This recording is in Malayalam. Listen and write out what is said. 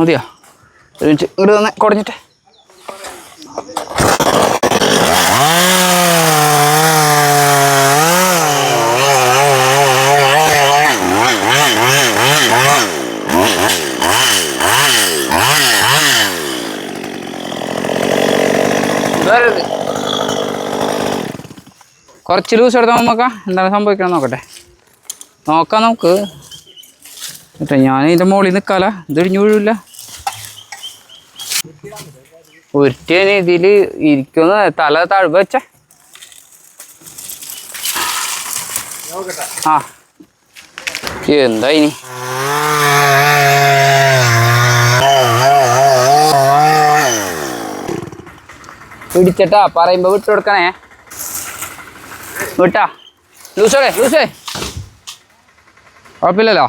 മതിയോ? ഒരു ഇങ്ങോട്ട് തന്നെ കുടഞ്ഞിട്ട്. കുറച്ച് ലൂസ് എടുത്താൽ നോക്കാം എന്താണ് സംഭവിക്കണം നോക്കട്ടെ. നോക്കാം നമുക്ക്. കേട്ടോ ഞാൻ ഇതിന്റെ മുകളിൽ നിൽക്കാല ഇതിടിഞ്ഞു വീഴില്ല ഉരുട്ടിയാണ് ഇതിൽ ഇരിക്കുന്ന തല തഴുവ വെച്ച. ആ. എന്താ ഇനി? പിടിച്ചട്ടാ പറയുമ്പോ വിട്ടു കൊടുക്കണേ. വിട്ടാ. ലൂസോടെ ലൂസേ. കുഴപ്പമില്ലല്ലോ.